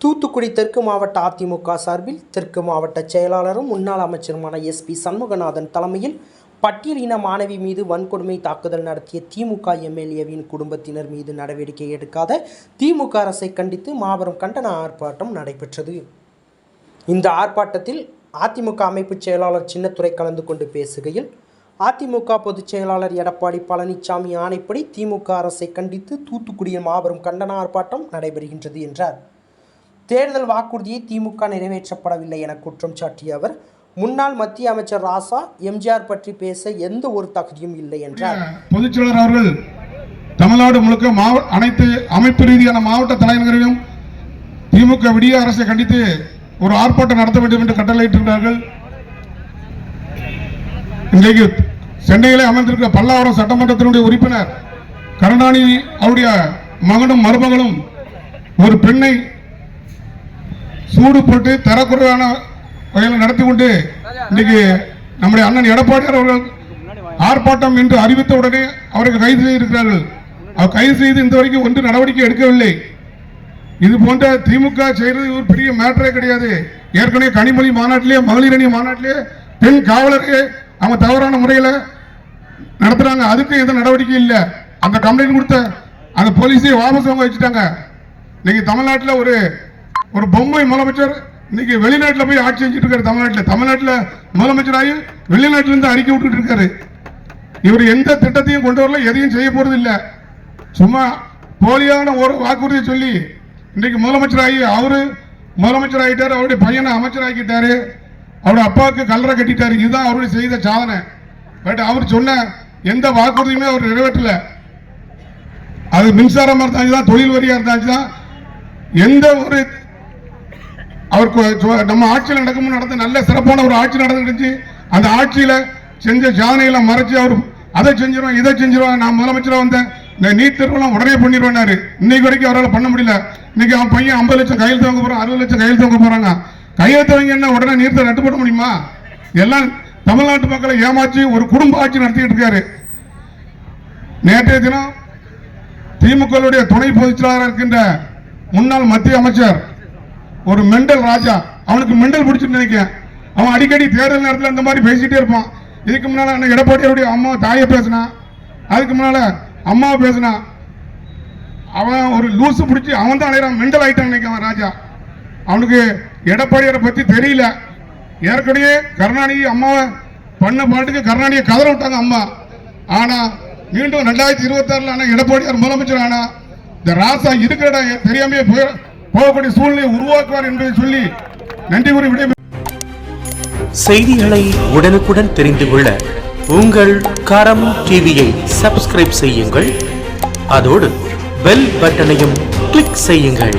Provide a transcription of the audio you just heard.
தூத்துக்குடி தெற்கு மாவட்ட அதிமுக சார்பில் தெற்கு மாவட்ட செயலாளரும் முன்னாள் அமைச்சருமான எஸ்பி சண்முகநாதன் தலைமையில் பட்டியலின மாணவி மீது வன்கொடுமை தாக்குதல் நடத்திய திமுக எம்எல்ஏவின் குடும்பத்தினர் மீது நடவடிக்கை எடுக்காத திமுக அரசை கண்டித்து மாபெரும் கண்டன ஆர்ப்பாட்டம் நடைபெற்றது. இந்த ஆர்ப்பாட்டத்தில் அதிமுக அமைப்புச் செயலாளர் சின்னத்துறை கலந்து கொண்டு பேசுகையில் அதிமுக பொதுச் செயலாளர் எடப்பாடி பழனிசாமி ஆணைப்படி திமுக அரசை கண்டித்து தூத்துக்குடியில் மாபெரும் கண்டன ஆர்ப்பாட்டம் நடைபெறுகின்றது என்றார். தேர்தல் வாக்குறுதியை திமுக நிறைவேற்றப்படவில்லை என குற்றம் சாட்டிய அவர் முன்னாள் மத்திய அமைச்சர் ராசா எம்ஜிஆர் பற்றி பேச எந்த ஒரு தகுதியும் இல்லை என்றார். பொதுச்செயலர் அவர்கள் தமிழ்நாடு முழுக்க மாவ அனைத்து அமைப்பு ரீதியான மாவட்ட தலைநகரையும் திமுக விடிய அரசை கண்டித்து ஒரு ஆர்ப்பாட்டம் நடத்த வேண்டும் என்று கட்டளையிட்டிருந்தார்கள் இன்றைக்கு சென்னையிலே அமர்ந்திருக்கிற பல்லாவரம் சட்டமன்றத்தினுடைய உறுப்பினர் கருணாநிதி அவருடைய மகனும் மருமகளும் ஒரு பெண்ணை சூடு போட்டு தரக்குறைவான வகையில் நடத்தி கொண்டு இன்னைக்கு நம்முடைய அண்ணன் எடப்பாடியார் அவர்கள் ஆர்ப்பாட்டம் என்று அறிவித்த உடனே அவர்கள் கைது செய்திருக்கிறார்கள். அவர் கைது செய்து இந்த வரைக்கும் ஒன்று நடவடிக்கை எடுக்கவில்லை. இது போன்ற திமுக செய்கிறது ஒரு பெரிய மேட்டரே கிடையாது. ஏற்கனவே கனிமொழி மாநாட்டிலே மகளிர் அணி மாநாட்டிலே பெண் காவலருக்கு அவங்க தவறான முறையில் நடத்துறாங்க. அதுக்கு எந்த நடவடிக்கை இல்லை. அந்த கம்ப்ளைண்ட் கொடுத்த அந்த போலீஸே வாபஸ் அவங்க வச்சுட்டாங்க. இன்னைக்கு தமிழ்நாட்டில் ஒரு ஒரு பொம்மை முதலமைச்சர் இன்னைக்கு வெளிநாட்டில் போய் ஆட்சி செஞ்சுட்டு இருக்காரு தமிழ்நாட்டில். தமிழ்நாட்டில் முதலமைச்சராகி வெளிநாட்டிலிருந்து அறிக்கை விட்டுட்டு இருக்காரு. இவர் எந்த திட்டத்தையும் கொண்டு வரல எதையும் செய்ய போறது இல்லை. சும்மா போலியான ஒரு வாக்குறுதியை சொல்லி இன்னைக்கு முதலமைச்சராகி அவரு முதலமைச்சர் ஆகிட்டார் அவருடைய பையனை அமைச்சராக்கிட்டாரு அவருடைய அப்பாவுக்கு கல்லறை கட்டிட்டாரு. இதுதான் அவருடைய செய்த சாதனை. பட் அவர் சொன்ன எந்த வாக்குறுதியுமே அவர் நிறைவேற்றல. அது மின்சாரமா இருந்தாச்சு தான் தொழில் வரியா இருந்தாச்சு தான் எந்த ஒரு அவர் நம்ம ஆட்சியில் நடக்கும் நடந்த நல்ல சிறப்பான ஒரு ஆட்சி நடந்துருந்துச்சு அந்த ஆட்சியில் செஞ்ச சாதனைகளை மறைச்சு அவர் அதை செஞ்சிருவோம் இதை செஞ்சிருவோம் நான் முதலமைச்சராக வந்தேன். இந்த நீட் தேர்வுலாம் உடனே பண்ணிடுவேனாரு இன்னைக்கு வரைக்கும் அவரால் பண்ண முடியல. இன்னைக்கு அவன் பையன் ஐம்பது லட்சம் கையில் தவங்க போகிறான் அறுபது லட்சம் கையில் தவங்க போகிறாங்க கையெழுத்தவங்க என்ன உடனே நீர்த்த நட்டுப்பட முடியுமா? எல்லாம் தமிழ்நாட்டு மக்களை ஏமாற்றி ஒரு குடும்ப ஆட்சி நடத்திக்கிட்டு இருக்காரு. நேற்றைய தினம் திமுகவுடைய துணை பொதுச் செயலாளராக இருக்கின்ற முன்னாள் மத்திய அமைச்சர் ஒரு மெண்டல் ராஜா. அவனுக்கு மெண்டல் பிடிச்சிருந்து நினைக்கிறேன். அவன் அடிக்கடி தேர்தல் நேரத்தில் இந்த மாதிரி பேசிட்டே இருப்பான். இதுக்கு முன்னால அண்ணன் எடப்பாடியாருடைய அம்மா தாயை பேசினான் அதுக்கு முன்னால அம்மாவை பேசினான் அவன் ஒரு லூசு பிடிச்சி அவன் தான் அலையிறான். மெண்டல் ஆயிட்டான் நினைக்கிறான் ராஜா. அவனுக்கு எடப்பாடியாரை பத்தி தெரியல. ஏற்கனவே கருணாநிதி அம்மாவை பண்ண பாட்டுக்கு கருணாநிதியை கதற விட்டாங்க அம்மா. ஆனா மீண்டும் ரெண்டாயிரத்தி இருபத்தி ஆறுல ஆனா எடப்பாடியார் முதலமைச்சர் ஆனா இந்த ராசா இருக்கிற இடம் தெரியாமே போய் போகக்கூடிய சூழ்நிலை உருவாக்குவார் என்பதை சொல்லி நன்றி கூறி விடை செய்திகளை உடனுக்குடன் தெரிந்து கொள்ள உங்கள் கரம் டிவியை சப்ஸ்கிரைப் செய்யுங்கள். அதோடு பெல் பட்டனையும் கிளிக் செய்யுங்கள்.